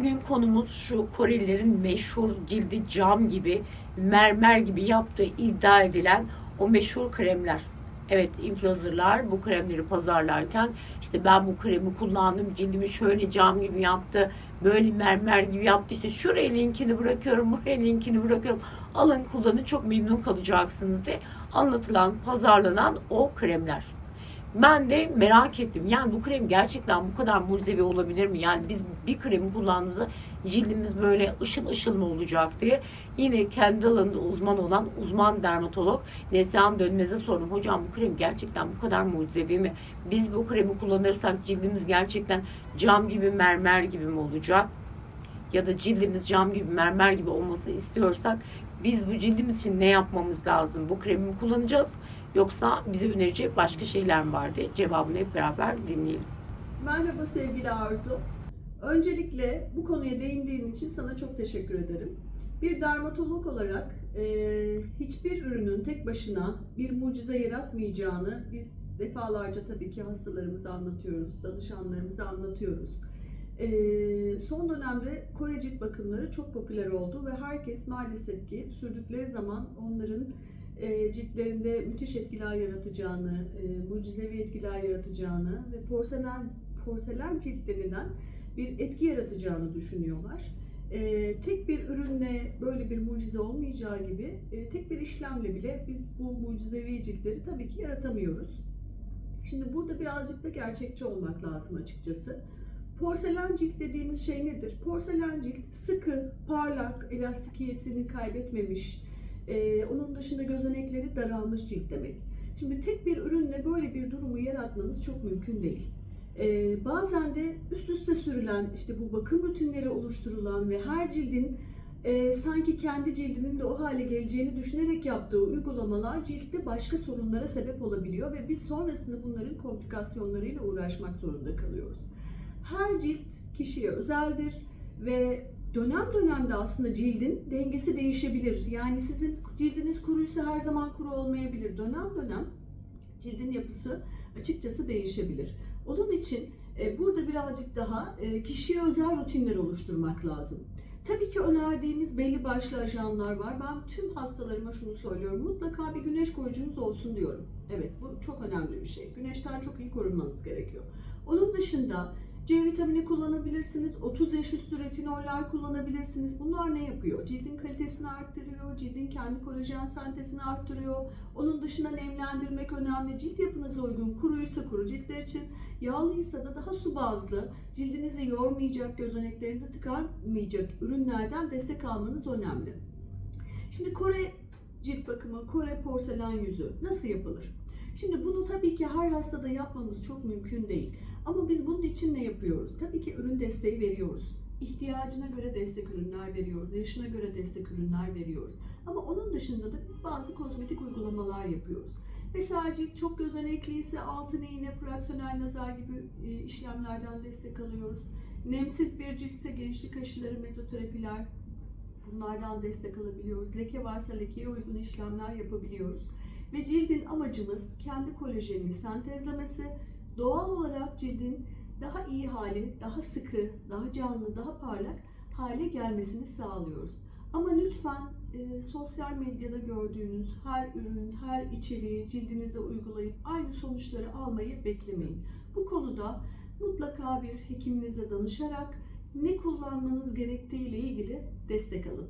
bugün konumuz şu Korelilerin meşhur cildi cam gibi, mermer gibi yaptığı iddia edilen o meşhur kremler. Evet influencerlar bu kremleri pazarlarken işte ben bu kremi kullandım cildimi şöyle cam gibi yaptı böyle mermer gibi yaptı işte şuraya linkini bırakıyorum buraya linkini bırakıyorum alın kullanın çok memnun kalacaksınız diye anlatılan pazarlanan o kremler. Ben de merak ettim. Yani bu krem gerçekten bu kadar mucizevi olabilir mi? Yani biz bir kremi kullandığımızda cildimiz böyle ışıl ışıl mı olacak diye yine kendi alanında uzman olan uzman dermatolog Neslihan Dönmez'e sordum. Hocam bu krem gerçekten bu kadar mucizevi mi? Biz bu kremi kullanırsak cildimiz gerçekten cam gibi mermer gibi mi olacak? Ya da cildimiz cam gibi mermer gibi olmasını istiyorsak biz bu cildimiz için ne yapmamız lazım? Bu kremi mi kullanacağız? Yoksa bize önerecek başka şeyler mi var diye cevabını hep beraber dinleyelim. Merhaba sevgili Arzu. Öncelikle bu konuya değindiğin için sana çok teşekkür ederim. Bir dermatolog olarak e, hiçbir ürünün tek başına bir mucize yaratmayacağını biz defalarca tabii ki hastalarımıza anlatıyoruz, danışanlarımıza anlatıyoruz. E, son dönemde Kore cilt bakımları çok popüler oldu ve herkes maalesef ki sürdükleri zaman onların e, ciltlerinde müthiş etkiler yaratacağını, e, mucizevi etkiler yaratacağını ve porselen porselen cilt denilen bir etki yaratacağını düşünüyorlar. E, tek bir ürünle böyle bir mucize olmayacağı gibi e, tek bir işlemle bile biz bu mucizevi ciltleri tabii ki yaratamıyoruz. Şimdi burada birazcık da gerçekçi olmak lazım açıkçası. Porselen cilt dediğimiz şey nedir? Porselen cilt sıkı, parlak, elastikiyetini kaybetmemiş, ee, onun dışında gözenekleri daralmış cilt demek. Şimdi tek bir ürünle böyle bir durumu yaratmanız çok mümkün değil. Ee, bazen de üst üste sürülen, işte bu bakım rutinleri oluşturulan ve her cildin e, sanki kendi cildinin de o hale geleceğini düşünerek yaptığı uygulamalar ciltte başka sorunlara sebep olabiliyor ve biz sonrasında bunların komplikasyonlarıyla uğraşmak zorunda kalıyoruz. Her cilt kişiye özeldir ve dönem dönemde aslında cildin dengesi değişebilir. Yani sizin cildiniz kuruysa her zaman kuru olmayabilir. Dönem dönem cildin yapısı açıkçası değişebilir. Onun için e, burada birazcık daha e, kişiye özel rutinler oluşturmak lazım. Tabii ki önerdiğimiz belli başlı ajanlar var. Ben tüm hastalarıma şunu söylüyorum. Mutlaka bir güneş koruyucunuz olsun diyorum. Evet bu çok önemli bir şey. Güneşten çok iyi korunmanız gerekiyor. Onun dışında C vitamini kullanabilirsiniz. 30 yaş üstü retinoller kullanabilirsiniz. Bunlar ne yapıyor? Cildin kalitesini arttırıyor. Cildin kendi kolajen sentezini arttırıyor. Onun dışında nemlendirmek önemli. Cilt yapınıza uygun. Kuruysa kuru ciltler için. Yağlıysa da daha su bazlı. Cildinizi yormayacak, gözeneklerinizi tıkarmayacak ürünlerden destek almanız önemli. Şimdi Kore cilt bakımı, Kore porselen yüzü nasıl yapılır? Şimdi bunu tabii ki her hastada yapmamız çok mümkün değil. Ama biz bunun için ne yapıyoruz? Tabii ki ürün desteği veriyoruz. İhtiyacına göre destek ürünler veriyoruz. Yaşına göre destek ürünler veriyoruz. Ama onun dışında da biz bazı kozmetik uygulamalar yapıyoruz. Mesela cilt çok gözenekliyse altın iğne, fraksiyonel nazar gibi e, işlemlerden destek alıyoruz. Nemsiz bir ciltse gençlik aşıları, mezoterapiler bunlardan destek alabiliyoruz. Leke varsa lekeye uygun işlemler yapabiliyoruz. Ve cildin amacımız kendi kolajenini sentezlemesi, doğal olarak cildin daha iyi hali, daha sıkı, daha canlı, daha parlak hale gelmesini sağlıyoruz. Ama lütfen e, sosyal medyada gördüğünüz her ürün, her içeriği cildinize uygulayıp aynı sonuçları almayı beklemeyin. Bu konuda mutlaka bir hekiminize danışarak ne kullanmanız gerektiği ile ilgili destek alın.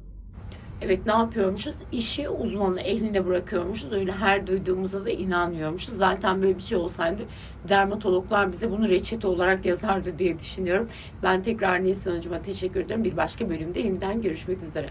Evet ne yapıyormuşuz? İşi uzmanın eline bırakıyormuşuz. Öyle her duyduğumuza da inanmıyormuşuz. Zaten böyle bir şey olsaydı dermatologlar bize bunu reçete olarak yazardı diye düşünüyorum. Ben tekrar Nisan Hocam'a teşekkür ederim. Bir başka bölümde yeniden görüşmek üzere.